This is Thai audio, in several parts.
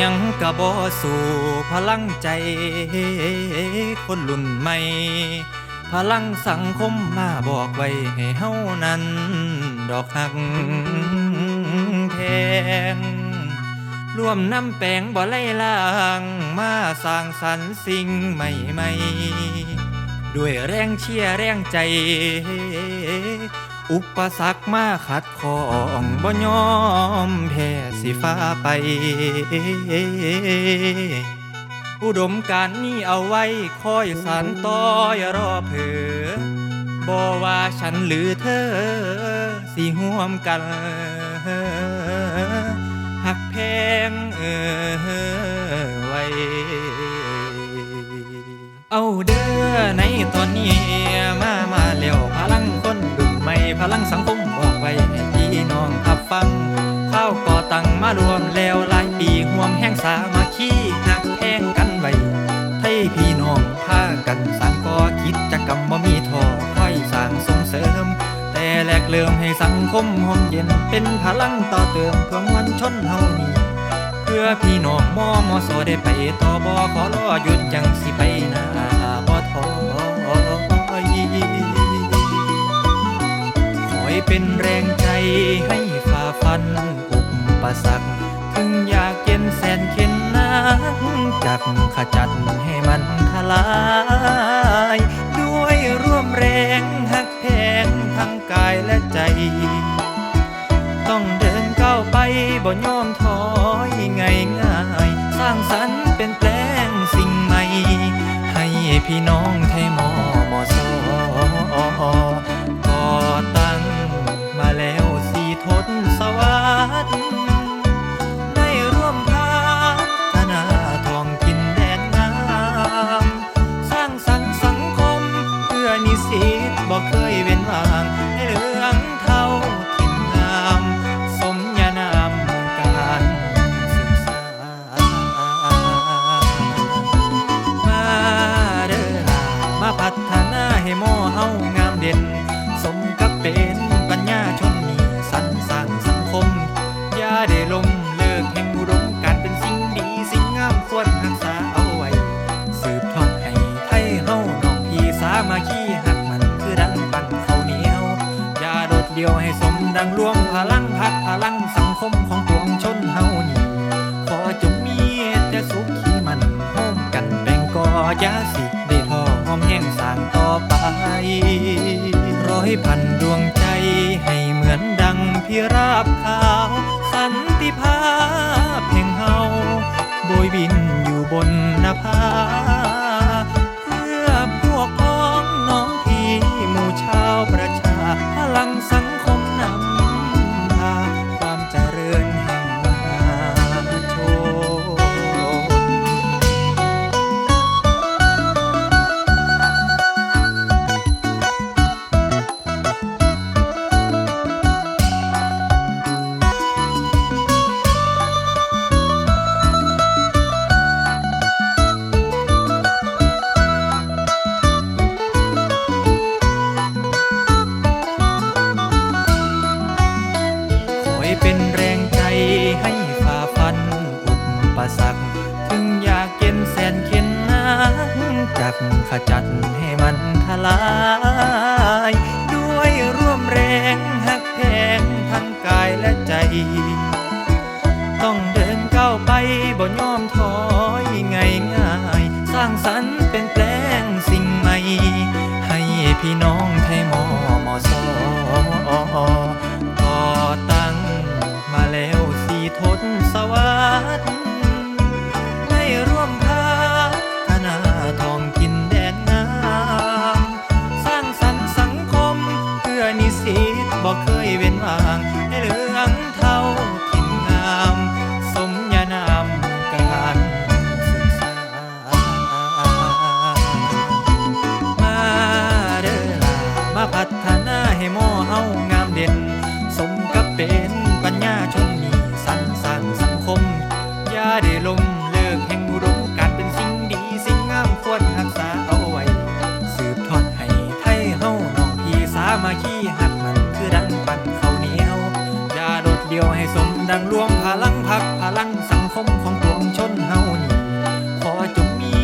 ยังกะบ่สู่พลังใจ คนรุ่นใหม่ พลังสังคมมาบอกไว้ให้เฮานั้น ดอกหักแพงร่วมน้ำแปงบ่ไล่ล่างมาสร้างสรรค์สิ่งใหม่ใหม่ๆด้วยแรงเชียร์แรงใจ อุปสรรคมาขัดของบ่ยอมแพ้สิฟ้าไป อุดมการนี้เอาไว้คอยสานต่ออย่ารอเผอบ่ว่าฉันหรือเธอ สิห่วมกัน ข้าวก่อตั้งมารวมแล้วหลายปีห่วมแห้งสามาขี้หักแพงกันไว้ให้พี่น้องพากันสร้างก่อคิดจะกรรมบ่มีทอค่อยสร้างส่งเสริม แต่แลกเริ่มให้สังคมห่มเย็นเป็นพลังต่อเติมเพื่อมวลชนเฮานี้เพื่อพี่น้องมอมอสอได้ไปต่อบอขอรอหยุดจังสิไปนาบ่ทอยค อยเป็นแรงใจให้ฝ่าฟันอุปสรรคถึงอยากเย็นแสนเข็นนักจักขจัดให้มันทลาย ด้วยร่วมแรงหักแพงทั้งกายและใจ ต้องเดินก้าวไปบ่ยอมถอยง่ายง่ายสร้างสรรค์เป็นแปลงสิ่งใหม่ ให้พี่น้องไทยมอมอซอ งรวมพลังพักพลังสังคมของปวงชนเฮานี่ ขอจงมีแต่สุขที่มันโฮมกันแบ่งก่อยาสิได้ทอหอมแห้งสร้างต่อไป ร้อยพันดวงใจให้เหมือนดังพิราบขาว สันติภาพแห่งเฮาโบยบินอยู่บนนภาเพื่อพวกพ้องน้องพี่หมู่ชาวประชาพลังสังคมนำ จักขจัดให้มันทลายด้วย นิสิตบอกเคยเว้นว่างให้เหลืองเท่าทิ่นงาม สมญานามการศึกษา มาเด้อล่ะมาพัฒนาให้หมอเฮางามเด่น สมกับเป็น มาขี้หัดมันคือดังปันเขาเหนียวอย่าโดดเดียวให้สมดังรวมพลังพักพลังสังคมของปวงชนเฮานี่ขอจงมี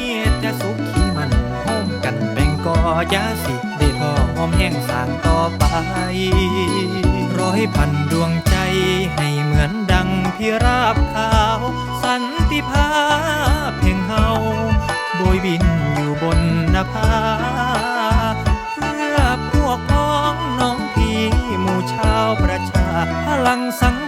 แต่สุขขี่มันห้มกันแบ่งก่อยาสิได้พอหอมแห้งสางต่อไป ร้อยพันดวงใจให้เหมือนดังพิราบขาว สันติภาพเพ่งเฮาโบยบินอยู่บนนภา ชา